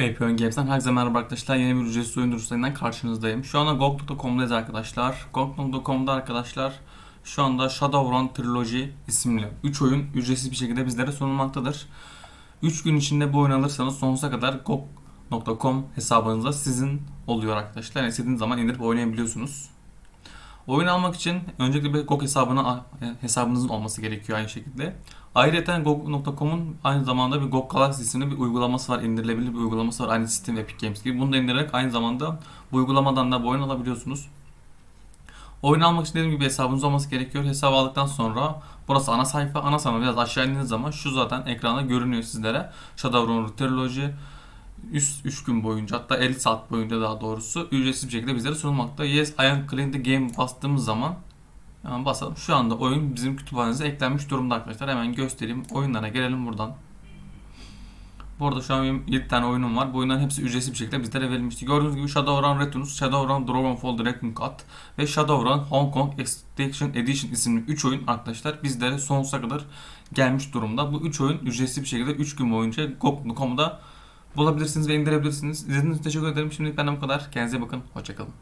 Apion Games'ten herkese merhaba arkadaşlar. Yeni bir ücretsiz oyun duyurusundan karşınızdayım. Şu anda GOG.com'dayız arkadaşlar. GOG.com'da arkadaşlar şu anda Shadowrun Trilogy isimli 3 oyun ücretsiz bir şekilde bizlere sunulmaktadır. 3 gün içinde bu oyunu alırsanız sonsuza kadar GOG.com hesabınızda sizin oluyor arkadaşlar. Yani istediğiniz zaman indirip oynayabiliyorsunuz. Oyun almak için öncelikle bir GOG hesabına hesabınızın olması gerekiyor aynı şekilde. Ayrıca GOG.com'un aynı zamanda bir GOG Galaxy isimli bir uygulaması var. indirilebilir bir uygulaması var. Aynı Steam, Epic Games gibi. Bunu da indirerek aynı zamanda bu uygulamadan da bu oyunu alabiliyorsunuz. Oyun almak için dediğim gibi hesabınız olması gerekiyor. Hesabı aldıktan sonra burası ana sayfa. Ana sayfa biraz aşağı indiğiniz zaman şu zaten ekranda görünüyor sizlere. Shadowrun Trilogy üst 3 gün boyunca hatta 50 saat boyunca daha doğrusu ücretsiz bir şekilde bizlere sunulmakta. Yes I am clean the game bastığımız zaman hemen basalım. Şu anda oyun bizim kütüphanemize eklenmiş durumda arkadaşlar. Hemen göstereyim. Oyunlara gelelim buradan. Bu arada şu an benim 7 tane oyunum var. Bu oyunların hepsi ücretsiz bir şekilde bizlere verilmişti. Gördüğünüz gibi Shadowrun Returns, Shadowrun Dragonfall Dragon Cut ve Shadowrun Hong Kong Extinction Edition isimli 3 oyun arkadaşlar bizlere sonsuza kadar gelmiş durumda. Bu 3 oyun ücretsiz bir şekilde 3 gün boyunca GOG.com'da bulabilirsiniz ve indirebilirsiniz. İzlediğiniz için teşekkür ederim. Şimdilik benden bu kadar. Kendinize bakın. Hoşçakalın.